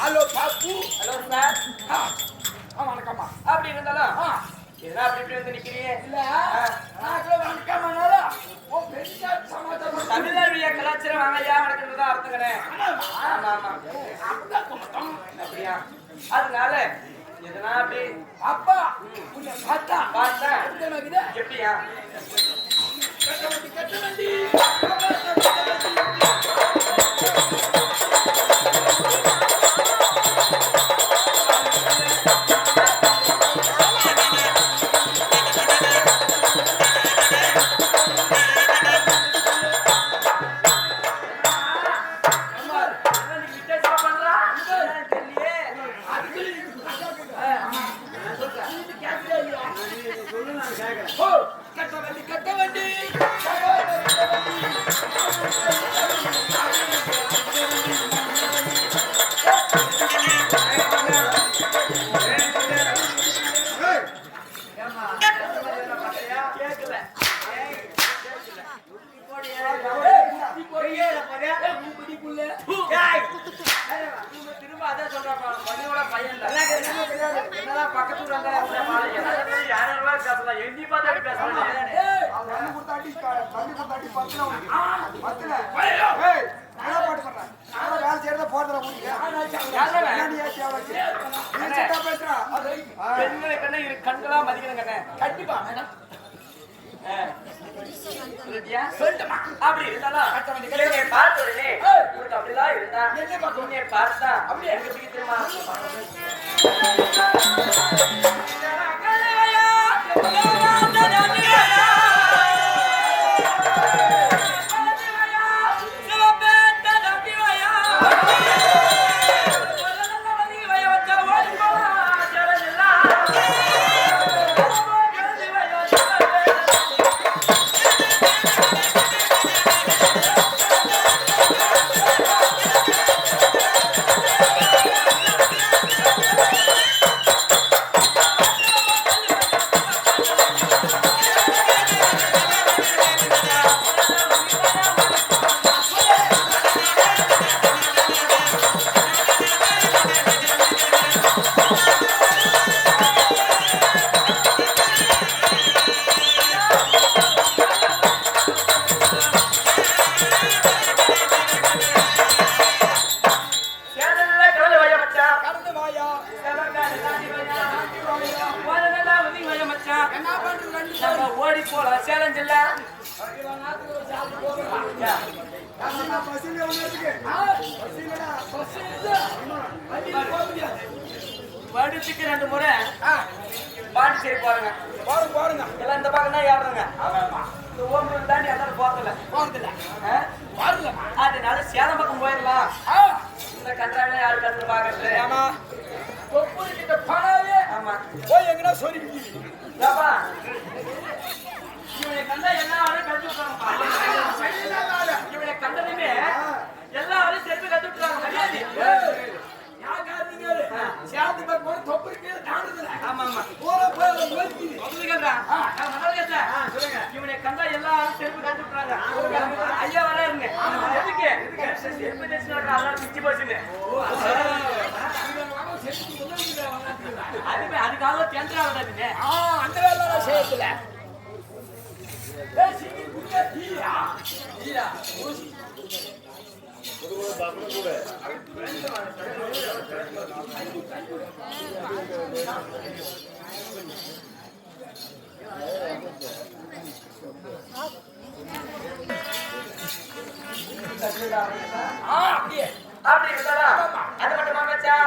Hello பாப்பு. Hello sir. வணக்கம்மா. அப்படி இருந்தாலும் என்ன அப்படி இப்படி வந்து நிக்கிறீங்க? இல்ல. நாங்களே வணக்கம்னால ஓ பெரிய சமாச்சாரம் தமிழ்நாடு கலாச்சாரம் வாங்கய்யா வணக்கம்னு தான் அர்த்தங்களே? ஆமா ஆமா. அப்படியா? அதனால எதனா அப்படி? அப்பா உன்னை பார்த்தா பார்த்தா? எப்படியா? கட்ட வண்டி, கட்ட வண்டி. கண்களா மதிக்கணும் கண்ணே கண்டிப்பா. மேடம் அப்படி இருந்தாலும் என்னை உடனே ஏய். அப்படிலாம் இருந்தா பார்த்தா அப்படியே. எனக்கு பிடிக்க தெரியுமா? பாண்டிச்சேரி போறேங்க பாருங்க பாருங்க. எல்லாம் இந்த பக்கம் தான் ஏறுறேங்க. ஆமாம்மா. இந்த ஓம்பூர் தாண்டி எல்லாரும் போறதில்ல. போறதில்ல? பாருங்கம்மா. அதனால சேலம் பக்கம் போயிடலாம். இந்த கன்றாவில யாரு கத்து பாக்குறது ஆமா தொப்புள் கிட்ட பணாவே. ஆமா. போய் எங்கனா சொல்லி ஏப்பா, இவனை கண்டா எல்லா ஆளையும் கழிச்சு செருப்பு தைச்சு நடக்கிற அதெல்லாம் பிச்சு போச்சுங்க. அதுவே அதுக்காக தேந்திரா வராதுங்க. ஆ அந்த அப்படி இருந்தாரா? அது மட்டுமா மச்சான்?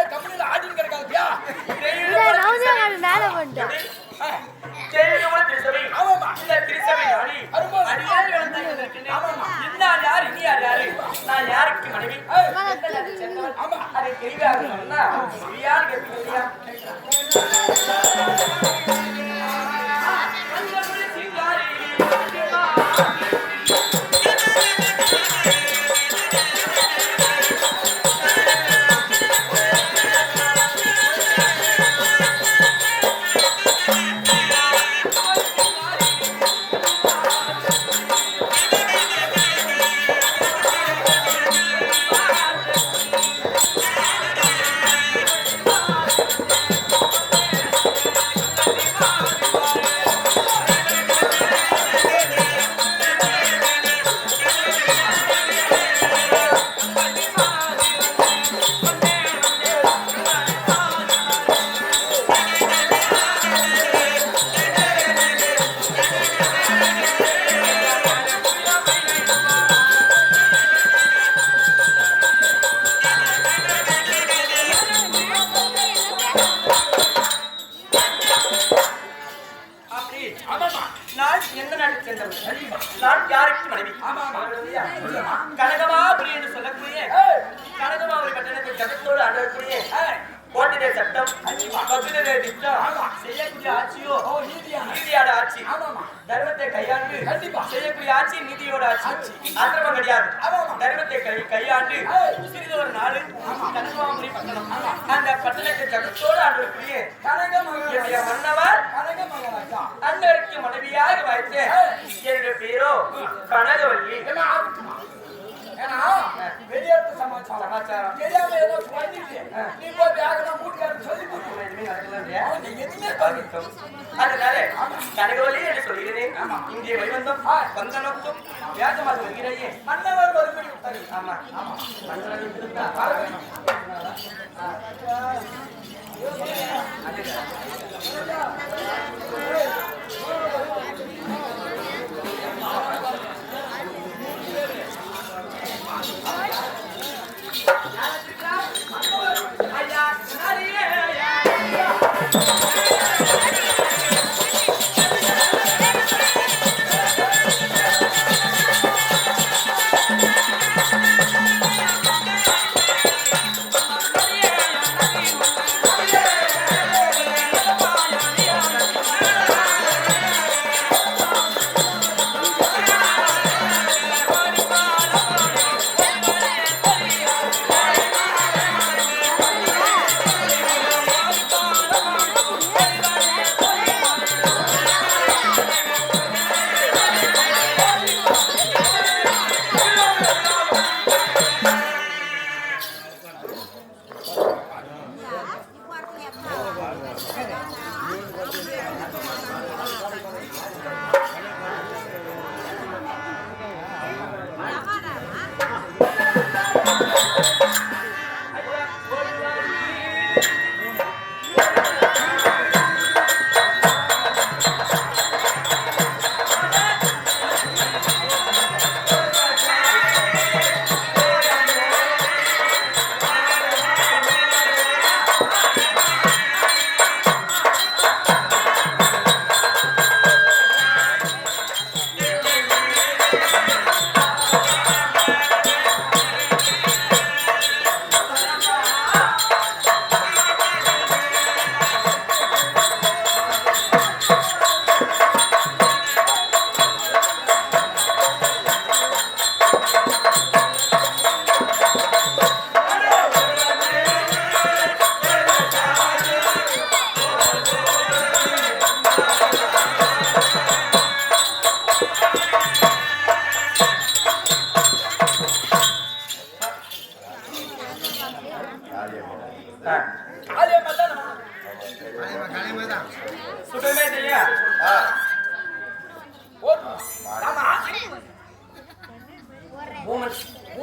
ஏன் கம்பெனில ஆடின்னு ரவுதியாங்க மேல பண்ணிட்டோம். ஆ, தெய்வீகமான திருச்சபை ஆமாம்மா. இந்த திருச்சபை நாடி. அடியார் வளர்ந்தாங்க இருக்கின்றேன் இன்னார் யார்? இனி யார்? நான் யாருக்கு மனைவி? ஆமா. அதை தெளிவாக சொன்னா சரியான கேள்வி ஏய், கோட்டிலே சட்டம் பகுதியிலே திட்டம் செய்யக்கூடிய ஆட்சியோ ஓ, நீதியா? நீதியோட ஆட்சி. தர்மத்தை கையாண்டு. செய்யக்கூடிய ஆட்சி நீதியோட ஆட்சி ஆசிரமம் கிடையாது. தர்மத்தை கை கையாண்டு. சிறிது ஒரு நாடு கனகமாபுரி பட்டணம் அந்த பட்டணத்தை ஜகத்தோடு கனகமங்கலம். என்னுடைய மன்னவர். அண்ணருக்கு மனைவியாக வைத்த என்னுடைய பேரோ கனகவல்லி? ஏன்னா, வெளியேற்ற சமாச்சாரம். சமாச்சாரம். தெரியாம ஏதோ பண்ணிட்டு, நீ போய் வேகமா வீட்டுக்காரருக்கு சொல்லி கொடுத்து. எதுவுமே நடக்கல இல்லையா? அவன் எதுவுமே பண்ணி. அதனால கனகவல்லி என்று சொல்கிறேன் இங்கே வைவந்தம் வந்த நோக்கம் வியாஜமாக வருகிறேன் மன்னவர் வறுமை விட்டாரு. ஆமா ஆமா மன்னராக இருந்தா ஐயா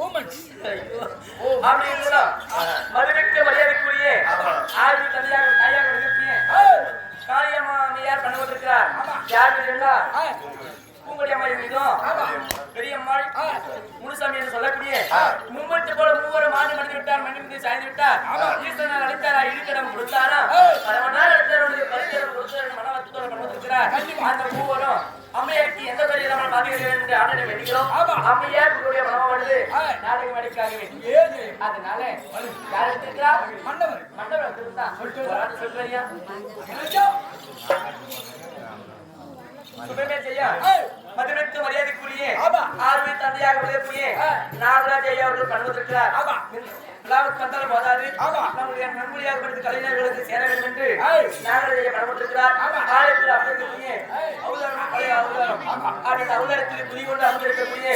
மூமெண்ட்ஸ் ஐயோ. அப்படி இருந்தாலும் மதுரைக்கு மரியாதைக்குரிய ஆய்வு தந்தையாக தாயாக காளியம்மா அம்மையார் பண்ண கொண்டிருக்கிறார் யார் தெரியுங்களா பூங்கொடி அம்மா மீதும் பெரியம்மாள் முனுசாமி என்று சொல்லக்கூடிய மும்மட்டு போல மூவரும் மாண்டு மடிந்து விட்டார் மணி மீது சாய்ந்து விட்டார். ஈஸ்வரன் அழைத்தாரா? இடுக்கடம் கொடுத்தாரா? பரமனார் அழைத்தாருடைய பரிசரம் கொடுத்தார் மனவத்தோட பண்ண கொண்டிருக்கிறார் அந்த மூவரும் அம்மையாருக்கு எந்த பாதுகாக்க வேண்டும் என்று ஆண்டனை வேண்டுகிறோம் அம்மையார் உங்களுடைய மனமானது நாடக மடிக்காகவே ஏது? அதனால யார் எடுத்திருக்கிறார் மண்டவர் மண்டபம் எடுத்திருந்தா சொல்றியா சுபமே செய்யா மதுரைக்கு மரியாதைக்குரிய. ஆர்வி தந்தையாக விளையக்கூடிய நாகராஜ் ஐயா அவர்கள் பண்ணுவதற்கிறார். விழாவுக்கு வந்தாலும் போதாது. நம்முடைய நன்மொழியாக படித்த கலைஞர்களுக்கு சேர வேண்டும் என்று ஏய். நாகராஜ் ஐயா. பண்ணுவதற்கிறார் ஆமா. ஆலயத்தில் அமைக்கக்கூடிய அவதாரம் அவதாரத்தில் குடி கொண்டு அமர்ந்திருக்கக்கூடிய.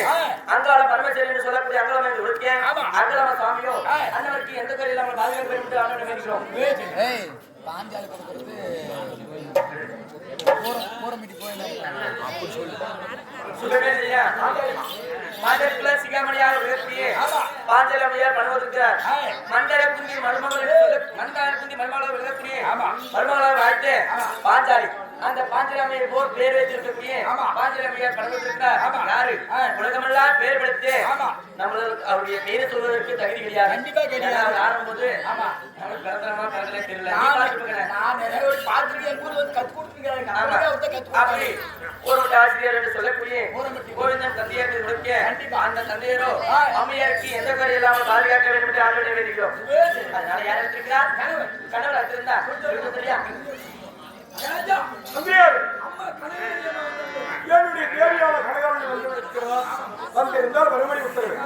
அங்காள பரமேஸ்வரி என்று சொல்லக்கூடிய அங்காளம் என்று ஒழுக்கிய ஆமா. அங்காளம சுவாமியோ. அண்ணவருக்கு எந்த குறை இல்லாமல் பாதுகாக்க வேண்டும் என்று ஏது ஏய். பாஞ்சாலி கொடுக்கறது சிகாமணியாக உயர்த்தியே. பாஞ்சலமையார் பண்ணுவதற்கிறார் மண்டல குந்தி மருமகள் மண்டல குந்தி மருமகளை விளக்கக்கூடிய மருமகளை வாழ்த்து பாஞ்சாலி. அந்த பாஞ்சலமையை போர் பேர் வைத்திருக்கக்கூடிய பாஞ்சலமையார் பண்ணுவதற்கிறார் யாரு? உலகமெல்லாம் பேர் படுத்து நம்மளுக்கு அவருடைய பேரை சொல்வதற்கு தகுதி கிடையாது. கண்டிப்பா கிடையாது. அவர் ஆடும்போது நம்மளுக்கு பிறந்தனமா பிறந்தலே தெரியல. நான் நிறைய ஒரு பார்த்துருக்கேன். ஊர்ல வந்து கத்து கொடுத்துருக்காங்க ஆமா. அப்படி ஒரு ஆசிரியர் என்று சொல்லக்கூடிய கோவிந்தன் தந்தையர் முழக்கிய அந்த தந்தையரோ அம்மையாருக்கு எந்த குறை இல்லாமல் பாதுகாக்க வேண்டும் என்று ஆளுநரை வேண்டுகிறோம் அதனால யார் எடுத்திருக்கிறார் கணவர் கணவர் சரியா தந்தையார் என்னுடைய தேவையான கனகாவணி வந்து இருக்கிறார் வந்திருந்தால் வருமணி உத்தரவு